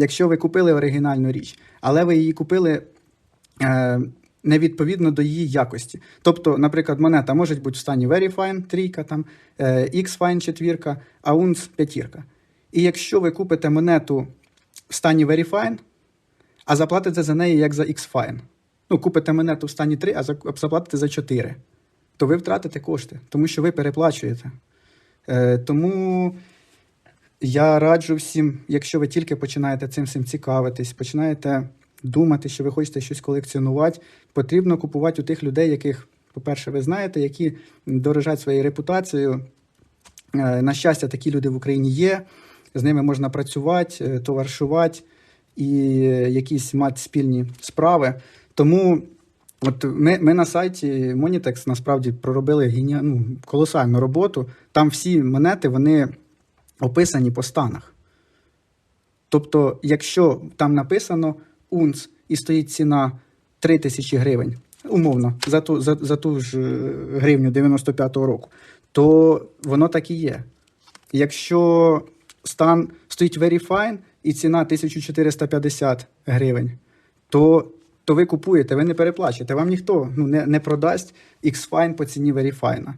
якщо ви купили оригінальну річ, але ви її купили е, невідповідно до її якості. Тобто, наприклад, монета може бути в стані Very Fine трійка, там, е, X-Fine четвірка, а UNS п'ятірка. І якщо ви купите монету в стані Very Fine, а заплатите за неї як за X-Fine, ну, купите монету в стані 3, а заплатите за 4, то ви втратите кошти, тому що ви переплачуєте. Е, тому я раджу всім, якщо ви тільки починаєте цим всім цікавитись, починаєте думати, що ви хочете щось колекціонувати, потрібно купувати у тих людей, яких, по-перше, ви знаєте, які дорожать своєю репутацією. Е, На щастя, такі люди в Україні є. З ними можна працювати, е, товаришувати і е, якісь мати спільні справи. Тому от ми, ми на сайті Monitex насправді проробили геніа... ну, колосальну роботу. Там всі монети вони описані по станах. Тобто, якщо там написано унц і стоїть ціна 3 тисячі гривень, умовно, за ту, за, за ту ж е, гривню 95-го року, то воно так і є. Якщо стан стоїть very fine і ціна 1450 гривень, то, то ви купуєте, ви не переплачуєте. Вам ніхто ну, не, не продасть X-Fine по ціні very fine.